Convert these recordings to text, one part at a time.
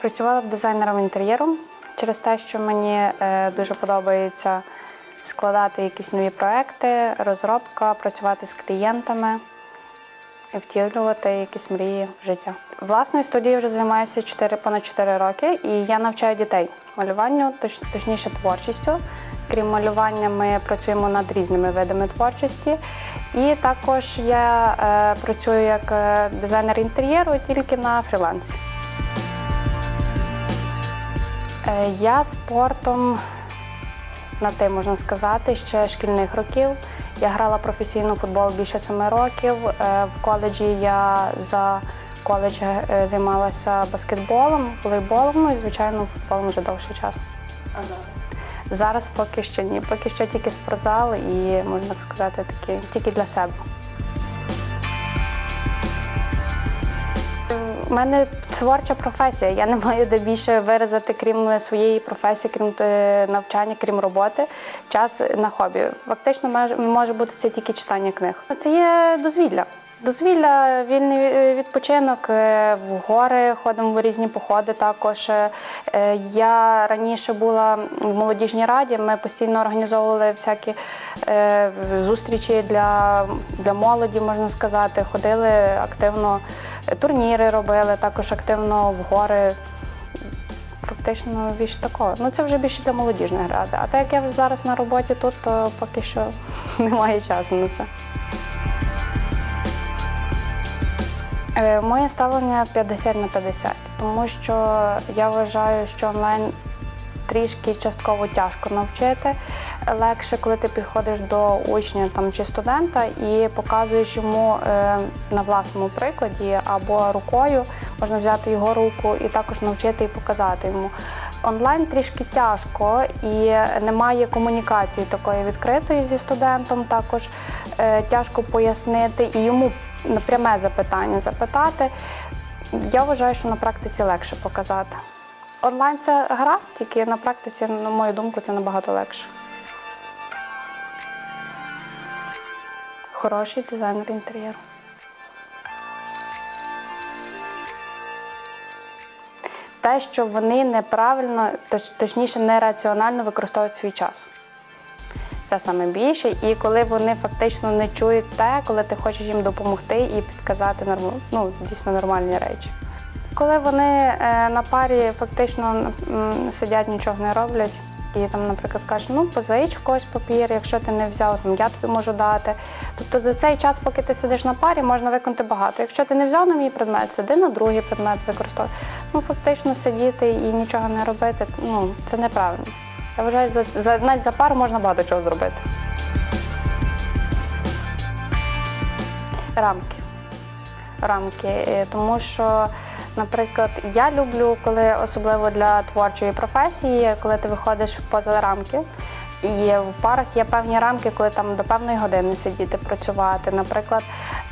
Працювала б дизайнером інтер'єру через те, що мені е, дуже подобається складати якісь нові проекти, розробка, працювати з клієнтами і втілювати якісь мрії в життя. Власною студією вже займаюся 4, понад 4 роки, і я навчаю дітей малюванню, точ- точніше творчістю. Крім малювання, ми працюємо над різними видами творчості. І також я е, працюю як е, дизайнер інтер'єру тільки на фрілансі. Я спортом на те можна сказати, ще шкільних років. Я грала професійно в футбол більше семи років. Е, В коледжі я за коледж е, займалася баскетболом, волейболом, ну і звичайно футболом вже довший час. Зараз поки що ні, поки що тільки спортзал і можна так сказати, такі тільки для себе. Мене творча професія. Я не маю де більше виразити, крім своєї професії, крім навчання, крім роботи, час на хобі. Фактично може бути це тільки читання книг. Це є дозвілля. Дозвілля, вільний відпочинок, е, в гори ходимо в різні походи. Також Е, я раніше була в молодіжній раді. Ми постійно організовували всякі е, зустрічі для, для молоді, можна сказати. Ходили активно, е, турніри робили, також активно в гори. Фактично більше такого. Ну це вже більше для молодіжної ради. А так як я вже зараз на роботі тут, то поки що немає часу на це. Моє ставлення 50 на 50, тому що я вважаю, що онлайн трішки частково тяжко навчити. Легше, коли ти підходиш до учня там, чи студента і показуєш йому е, на власному прикладі або рукою, можна взяти його руку і також навчити і показати йому. Онлайн трішки тяжко і немає комунікації такої відкритої зі студентом. Також е, тяжко пояснити і йому на пряме запитання запитати. Я вважаю, що на практиці легше показати. Онлайн це гаразд, тільки на практиці, на мою думку, це набагато легше. Хороший дизайнер інтер'єру. Те, що вони неправильно, точ- точніше, нераціонально використовують свій час. Це саме більше. І коли вони фактично не чують те, коли ти хочеш їм допомогти і підказати норм... ну, дійсно нормальні речі. Коли вони е, на парі фактично сидять, нічого не роблять, і там, наприклад, кажуть, ну позич в когось папір, якщо ти не взяв, там я тобі можу дати. Тобто за цей час, поки ти сидиш на парі, можна виконати багато. Якщо ти не взяв на мій предмет, сиди на другий предмет використовуй. Ну фактично сидіти і нічого не робити, ну це неправильно. Я вважаю, за, за навіть за пару можна багато чого зробити. Рамки. Рамки. Е, Тому що, наприклад, я люблю, коли особливо для творчої професії, коли ти виходиш поза рамки. І в парах є певні рамки, коли там до певної години сидіти, працювати. Наприклад,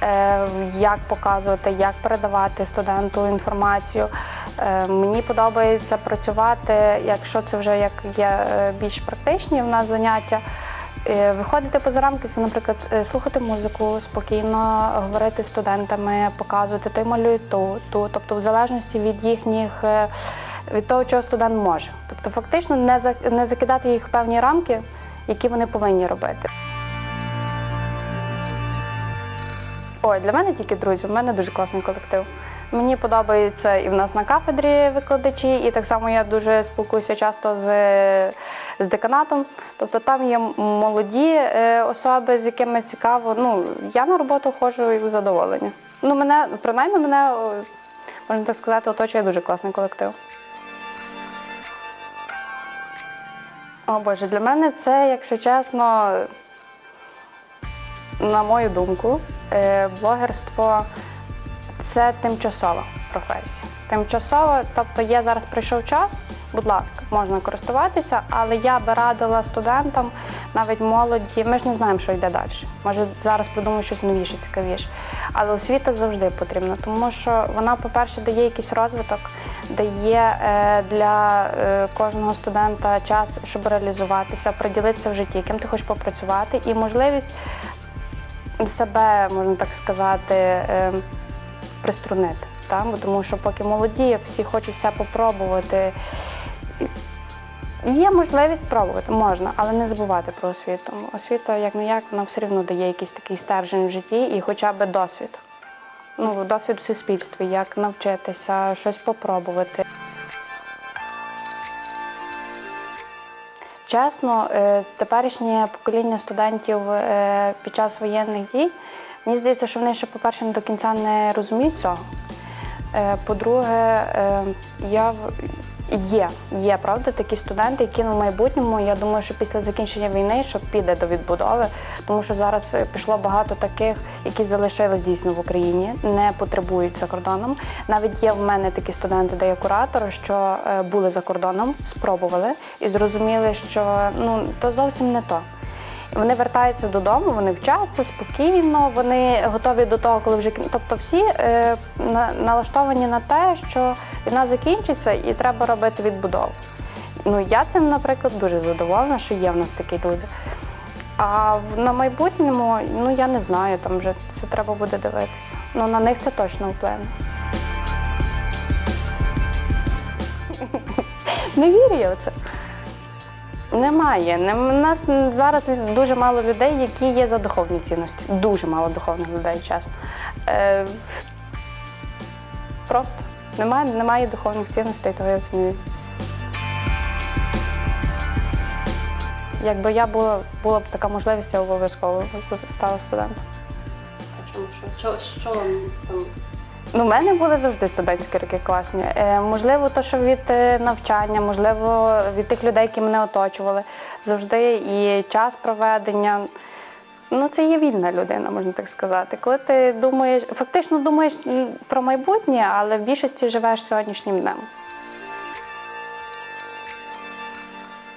е, як показувати, як передавати студенту інформацію. Е, Мені подобається працювати, якщо це вже як є е, більш практичні в нас заняття. Виходити поза рамки, це, наприклад, слухати музику, спокійно говорити з студентами, показувати той малює ту, ту. Тобто, в залежності від їхніх від того, чого студент може. Тобто, фактично не за- не закидати їх в певні рамки, які вони повинні робити. Ой, для мене тільки друзі, в мене дуже класний колектив. Мені подобається і в нас на кафедрі викладачі, і так само я дуже спілкуюся часто з, з деканатом. Тобто там є молоді е, особи, з якими цікаво. Ну, я на роботу ходжу і в задоволення. Ну, мене, принаймні, мене, можна так сказати, оточує дуже класний колектив. О Боже, для мене це, якщо чесно, на мою думку, е, блогерство це тимчасова професія. Тимчасова, тобто є зараз прийшов час, будь ласка, можна користуватися, але я би радила студентам, навіть молоді, ми ж не знаємо, що йде далі. Може, зараз придумають щось новіше, цікавіше. Але освіта завжди потрібна, тому що вона, по-перше, дає якийсь розвиток, дає е, для е, кожного студента час, щоб реалізуватися, приділитися в житті, ким ти хочеш попрацювати, і можливість себе, можна так сказати, е, приструнити. Там, тому що поки молоді, всі хочуть все попробувати. Є можливість пробувати, можна, але не забувати про освіту. Освіта, як не як, вона все одно дає якийсь такий стержень в житті і хоча б досвід. Ну, досвід в суспільстві, як навчитися, щось попробувати. Чесно, е, теперішнє покоління студентів е, під час воєнних дій, мені здається, що вони ще, по-перше, не до кінця не розуміють цього. Е, По-друге, я є, є правда такі студенти, які на майбутньому, я думаю, що після закінчення війни що піде до відбудови, тому що зараз е, пішло багато таких, які залишились дійсно в Україні, не потребують за кордоном. Навіть є в мене такі студенти, де я куратор, що е, були за кордоном, спробували і зрозуміли, що ну то зовсім не то. Вони вертаються додому, вони вчаться спокійно, вони готові до того, коли вже тобто всі е, на- налаштовані на те, що війна закінчиться і треба робити відбудову. Ну я цим, наприклад, дуже задоволена, що є в нас такі люди. А на майбутньому, ну я не знаю, там вже це треба буде дивитися. Ну на них це точно вплине. Не вірю я в це. Немає. Нем- У нас зараз дуже мало людей, які є за духовні цінності. Дуже мало духовних людей, чесно. Е, просто немає, немає духовних цінностей, того я вірю. Якби я була, була б така можливість, я обов'язково стала студентом. А чому що? Що, що вам там? Ну, у мене були завжди студентські роки класні. Е, можливо, то, що від е, навчання, можливо, від тих людей, які мене оточували, завжди і час проведення. Ну, це є вільна людина, можна так сказати. Коли ти думаєш, фактично думаєш про майбутнє, але в більшості живеш сьогоднішнім днем.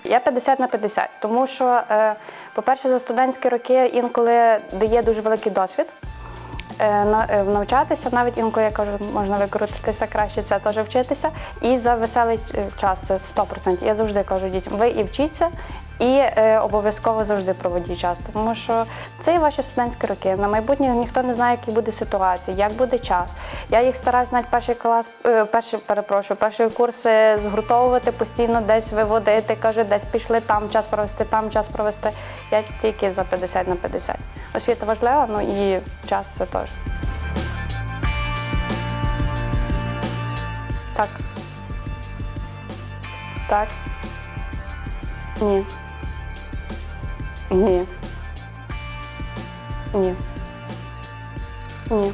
Я 50 на 50, тому що, е, по-перше, за студентські роки інколи дає дуже великий досвід навчатися, навіть інколи я кажу, можна викрутитися краще, це теж вчитися. І за веселий е, час це 100%. Я завжди кажу дітям, ви і вчіться, і е, обов'язково завжди проводіть час. Тому що це і ваші студентські роки. На майбутнє ніхто не знає, які буде ситуація, як буде час. Я їх стараюсь навіть перший клас, е, перший, перепрошую, перший курс е, згуртовувати, постійно десь виводити, кажу, десь пішли там час провести, там час провести. Я тільки за 50 на 50. Освіта важлива, ну і час це теж. Так. Так. Ні. Ні. Ні. Ні.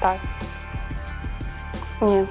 Так. Ні.